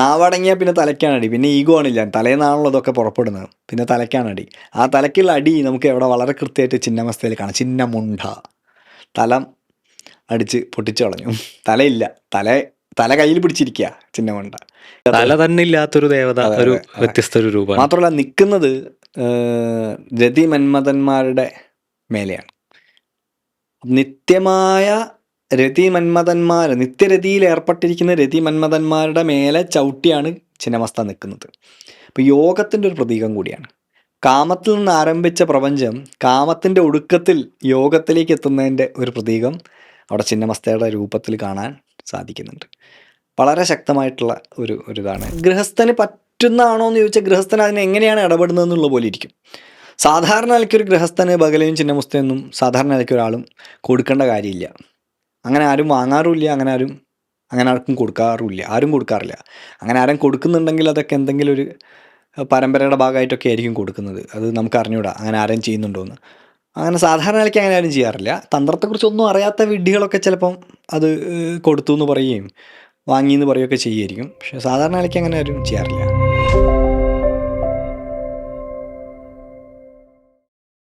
നാവടങ്ങിയാൽ പിന്നെ തലയ്ക്കാണ് അടി പിന്നെ ഈഗോ ആണില്ല. തലേന്നാണല്ലോ ഇതൊക്കെ പുറപ്പെടുന്നത്. പിന്നെ തലയ്ക്കാണ് അടി ആ തലയ്ക്കുള്ള അടി നമുക്ക് എവിടെ വളരെ കൃത്യമായിട്ട് ചിന്നമസ്തയിൽ കാണാം. ചിഹ്നമുണ്ട തലം അടിച്ച് പൊട്ടിച്ചു കളഞ്ഞു. തലയില്ല. തല തല കയ്യിൽ പിടിച്ചിരിക്കുക ചിഹ്നമുണ്ട തല തന്നെ ഇല്ലാത്തൊരു ദേവത ഒരു വ്യത്യസ്ത ഒരു രൂപമാണ്. മാത്രമല്ല നിൽക്കുന്നത് രതി മന്മഥന്മാരുടെ മേലെയാണ്. നിത്യമായ രതി മന്മഥന്മാർ നിത്യരതിയിൽ ഏർപ്പെട്ടിരിക്കുന്ന രതി മന്മഥന്മാരുടെ മേലെ ചവിട്ടിയാണ് ചിന്നമസ്ത നിൽക്കുന്നത്. അപ്പോൾ യോഗത്തിന്റെ ഒരു പ്രതീകം കൂടിയാണ്. കാമത്തിൽ നിന്ന് ആരംഭിച്ച പ്രപഞ്ചം കാമത്തിന്റെ ഒടുക്കത്തിൽ യോഗത്തിലേക്ക് എത്തുന്നതിന്റെ ഒരു പ്രതീകം അവിടെ ചിന്നമസ്തയുടെ രൂപത്തിൽ കാണാൻ സാധിക്കുന്നുണ്ട്. വളരെ ശക്തമായിട്ടുള്ള ഒരു ഒരു ഇതാണ്. ഗൃഹസ്ഥന് പറ്റുന്നതാണോ എന്ന് ചോദിച്ചാൽ ഗൃഹസ്ഥൻ അതിനെ എങ്ങനെയാണ് ഇടപെടുന്നത് എന്നുള്ള പോലെ ഇരിക്കും. സാധാരണ നിലയ്ക്കൊരു ഗൃഹസ്ഥന് ബകലയും ചിന്നമുസ്തയൊന്നും സാധാരണ നിലയ്ക്കൊരാളും കൊടുക്കേണ്ട കാര്യമില്ല. അങ്ങനെ ആരും വാങ്ങാറുമില്ല അങ്ങനെ ആരും അങ്ങനെ ആർക്കും കൊടുക്കാറുമില്ല ആരും കൊടുക്കാറില്ല. അങ്ങനെ ആരും കൊടുക്കുന്നുണ്ടെങ്കിൽ അതൊക്കെ എന്തെങ്കിലും ഒരു പരമ്പരയുടെ ഭാഗമായിട്ടൊക്കെ ആയിരിക്കും കൊടുക്കുന്നത്. അത് നമുക്ക് അറിഞ്ഞൂടാ അങ്ങനെ ആരും ചെയ്യുന്നുണ്ടോ എന്ന്. അങ്ങനെ സാധാരണ നിലയ്ക്ക് അങ്ങനെ ആരും ചെയ്യാറില്ല. തന്ത്രത്തെക്കുറിച്ച് ഒന്നും അറിയാത്ത വിഡ്ഢികളൊക്കെ ചിലപ്പം അത് കൊടുത്തു എന്ന് പറയുകയും വാങ്ങിയെന്ന് പറയുകയൊക്കെ ചെയ്യുമായിരിക്കും. പക്ഷേ സാധാരണ നിലയ്ക്ക് അങ്ങനെ ആരും ചെയ്യാറില്ല.